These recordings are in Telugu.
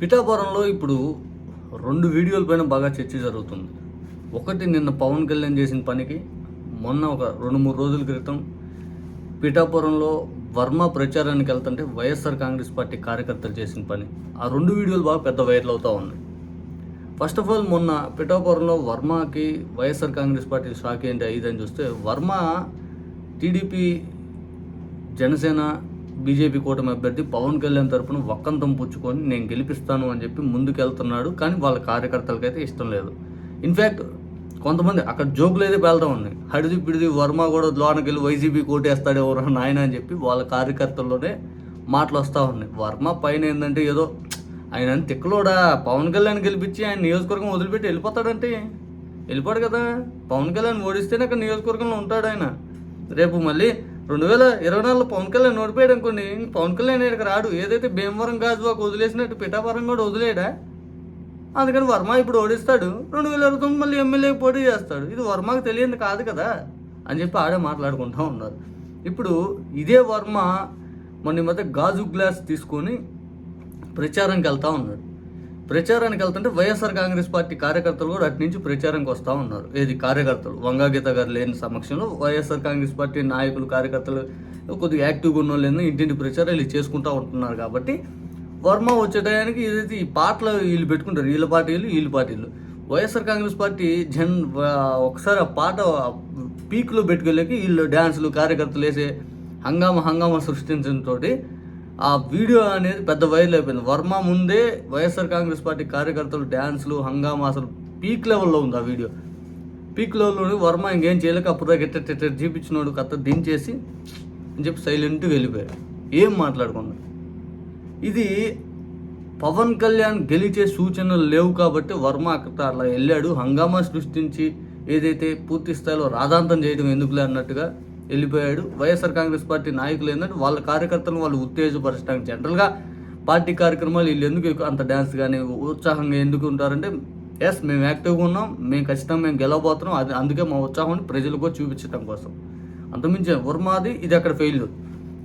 పిఠాపురంలో ఇప్పుడు రెండు వీడియోల పైన బాగా చర్చ జరుగుతుంది. ఒకటి నిన్న పవన్ కళ్యాణ్ చేసిన పనికి మొన్న ఒక రెండు మూడు రోజుల క్రితం పిఠాపురంలో వర్మ ప్రచారానికి వెళ్తుంటే వైఎస్ఆర్ కాంగ్రెస్ పార్టీ కార్యకర్తలు చేసిన పని. ఆ రెండు వీడియోలు బాగా పెద్ద వైరల్ అవుతూ ఉన్నాయి. ఫస్ట్ ఆఫ్ ఆల్ మొన్న పిఠాపురంలో వర్మకి వైఎస్ఆర్ కాంగ్రెస్ పార్టీ షాక్ ఏంటి అని చూస్తే వర్మ టీడీపీ జనసేన బీజేపీ కూటమి అభ్యర్థి పవన్ కళ్యాణ్ తరపున ఒక్కంతం పుచ్చుకొని నేను గెలిపిస్తాను అని చెప్పి ముందుకెళ్తున్నాడు. కానీ వాళ్ళ కార్యకర్తలకైతే ఇష్టం లేదు. ఇన్ఫ్యాక్ట్ కొంతమంది అక్కడ జోకులు అయితే పేలుతా ఉన్నాయి. హడిది పిడిది వర్మ కూడా లోనకి వెళ్ళి వైసీపీ కోటేస్తాడు ఎవరు నాయన అని చెప్పి వాళ్ళ కార్యకర్తల్లోనే మాటలు వస్తూ ఉన్నాయి. వర్మ పైన ఏంటంటే ఏదో ఆయన అని తిక్కలోడా? పవన్ కళ్యాణ్ గెలిపించి ఆయన నియోజకవర్గం వదిలిపెట్టి వెళ్ళిపోతాడంటే? వెళ్ళిపోడు కదా. పవన్ కళ్యాణ్ ఓడిస్తేనే అక్కడ నియోజకవర్గంలో ఉంటాడు ఆయన. రేపు మళ్ళీ రెండు వేల ఇరవై నాలుగులో పవన్ కళ్యాణ్ ఓడిపోయాడు అనుకోండి పవన్ కళ్యాణ్ ఇక్కడికి రాడు. ఏదైతే భీమవరం గాజువాకు వదిలేసినట్టు పిఠాపురం కూడా వదిలేడా? అందుకని వర్మ ఇప్పుడు ఓడిస్తాడు. రెండు వేల ఇరవై తొమ్మిది మళ్ళీ ఎమ్మెల్యే పోటీ చేస్తాడు. ఇది వర్మకు తెలియదు కాదు కదా? అని చెప్పి ఆడే మాట్లాడుకుంటూ ఉన్నారు. ఇప్పుడు ఇదే వర్మ మొన్న ఈ మధ్య గాజు గ్లాస్ తీసుకొని ప్రచారంకి వెళ్తూ ఉన్నాడు. ప్రచారానికి వెళ్తుంటే వైఎస్ఆర్ కాంగ్రెస్ పార్టీ కార్యకర్తలు కూడా అటు నుంచి ప్రచారంకి వస్తూ ఉన్నారు. ఏది కార్యకర్తలు? వంగాగీత గారు లేని సమక్షంలో వైఎస్ఆర్ కాంగ్రెస్ పార్టీ నాయకులు కార్యకర్తలు కొద్దిగా యాక్టివ్గా ఉన్న వాళ్ళు ఇంటింటి ప్రచారాలు వీళ్ళు చేసుకుంటూ ఉంటున్నారు కాబట్టి వర్మ వచ్చే టయానికి ఏదైతే ఈ పాటలు వీళ్ళు పెట్టుకుంటారు. వీళ్ళ పార్టీలు వీళ్ళ పార్టీలు. వైఎస్ఆర్ కాంగ్రెస్ పార్టీ జన్ ఒకసారి ఆ పాట పీక్లో పెట్టుకోలేక వీళ్ళు డ్యాన్సులు కార్యకర్తలు వేసే హంగామా హంగామా సృష్టించడంతో ఆ వీడియో అనేది పెద్ద వైరల్ అయిపోయింది. వర్మ ముందే వైఎస్ఆర్ కాంగ్రెస్ పార్టీ కార్యకర్తలు డ్యాన్సులు హంగామా అసలు పీక్ లెవెల్లో ఉంది ఆ వీడియో. పీక్ లెవెల్లో వర్మ ఇంకేం చేయలేక అప్పుడు దాకా ఎట్ట ఎట్ట చూపించినోడు కథ దించేసి అని చెప్పి సైలెంట్గా వెళ్ళిపోయారు ఏం మాట్లాడుకున్నాడు? ఇది పవన్ కళ్యాణ్ గెలిచే సూచనలు లేవు కాబట్టి వర్మ అక్కడ అలా వెళ్ళాడు. హంగామా సృష్టించి ఏదైతే పూర్తి స్థాయిలో రాధాంతం చేయడం ఎందుకులే అన్నట్టుగా వెళ్ళిపోయాడు. వైఎస్ఆర్ కాంగ్రెస్ పార్టీ నాయకులు ఏంటంటే వాళ్ళ కార్యకర్తలను వాళ్ళు ఉత్తేజపరచడానికి జనరల్గా పార్టీ కార్యక్రమాలు వీళ్ళు ఎందుకు ఎక్కువ అంత డ్యాన్స్ కానీ ఉత్సాహంగా ఎందుకు ఉంటారంటే ఎస్ మేము యాక్టివ్గా ఉన్నాం మేము ఖచ్చితంగా మేము గెలవబోతున్నాం అది అందుకే మా ఉత్సాహాన్ని ప్రజలకు చూపించడం కోసం. అంతమించి వర్మాది ఇది అక్కడ ఫెయిల్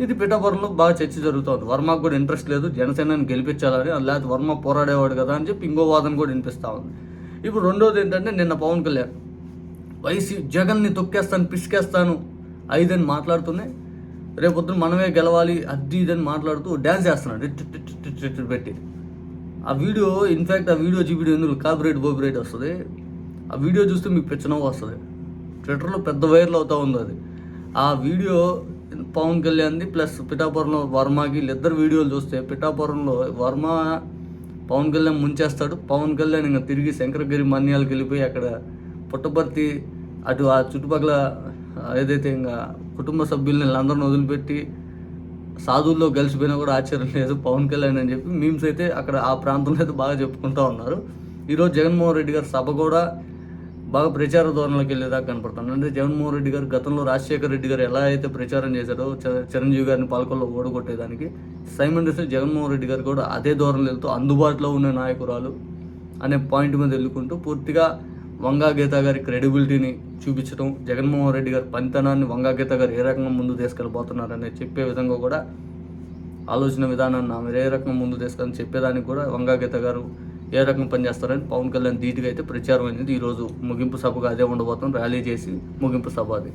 ఇది పిఠాపురంలో బాగా చర్చ జరుగుతుంది. వర్మకు కూడా ఇంట్రెస్ట్ లేదు జనసేనని గెలిపించాలని లేకపోతే వర్మ పోరాడేవాడు కదా అని చెప్పి ఇంకో వాదన కూడా వినిపిస్తూ ఉంది. ఇప్పుడు రెండోది ఏంటంటే నిన్న పవన్ కళ్యాణ్ వైసీ జగన్ని తొక్కేస్తాను పిసికేస్తాను ఐదని మాట్లాడుతూనే రేపొద్దున మనమే గెలవాలి అది ఇదని మాట్లాడుతూ డ్యాన్స్ చేస్తున్నాడు. పెట్టి. ఆ వీడియో ఇన్ఫ్యాక్ట్ ఆ వీడియో చూపిడియో ఎందుకు కాపీరైట్ బోపిరైట్ వస్తుంది? ఆ వీడియో చూస్తే మీకు పెచ్చనవ్వు వస్తుంది. ట్విట్టర్లో పెద్ద వైరల్ అవుతూ ఉంది అది. ఆ వీడియో పవన్ కళ్యాణ్ది ప్లస్ పిఠాపురంలో వర్మకి వీళ్ళిద్దరు వీడియోలు చూస్తే పిఠాపురంలో వర్మ పవన్ కళ్యాణ్ ముంచేస్తాడు. పవన్ కళ్యాణ్ ఇంకా తిరిగి శంకరగిరి మన్యాలకు వెళ్ళిపోయి అక్కడ పుట్టపర్తి అటు ఆ చుట్టుపక్కల ఏదైతే ఇంకా కుటుంబ సభ్యుల్ని వీళ్ళందరిని వదిలిపెట్టి సాధువుల్లో కలిసిపోయినా కూడా ఆశ్చర్యం లేదు. పవన్ కళ్యాణ్ అని చెప్పి మీమ్స్ అయితే అక్కడ ఆ ప్రాంతంలో అయితే బాగా చెప్పుకుంటూ ఉన్నారు. ఈరోజు జగన్మోహన్ రెడ్డి గారి సభ కూడా బాగా ప్రచార ధోరణిలోకి వెళ్ళేదాకా కనపడుతుంది. అంటే జగన్మోహన్ రెడ్డి గారు గతంలో రాజశేఖర రెడ్డి గారు ఎలా అయితే ప్రచారం చేశారో చిరంజీవి గారిని పాలకొల్లో ఓడగొట్టేదానికి సైమండస్ జగన్మోహన్ రెడ్డి గారు కూడా అదే ధోరణిలో వెళ్తూ అందుబాటులో ఉన్న నాయకురాలు అనే పాయింట్ మీద వెళ్ళుకుంటూ పూర్తిగా వంగా గీత గారి క్రెడిబిలిటీని చూపించడం జగన్మోహన్ రెడ్డి గారి పనితనాన్ని వంగా గీత గారు ఏ రకంగా ముందు తీసుకెళ్ళిపోతున్నారని చెప్పే విధంగా కూడా ఆలోచన విధానాన్ని ఆమె ఏ రకంగా ముందు తీసుకొని చెప్పేదానికి కూడా వంగా గీత గారు ఏ రకంగా పనిచేస్తారని పవన్ కళ్యాణ్ ధీటుగా అయితే ప్రచారం అనేది ఈరోజు ముగింపు సభగా అదే ఉండబోతుంది. ర్యాలీ చేసి ముగింపు సభ అది.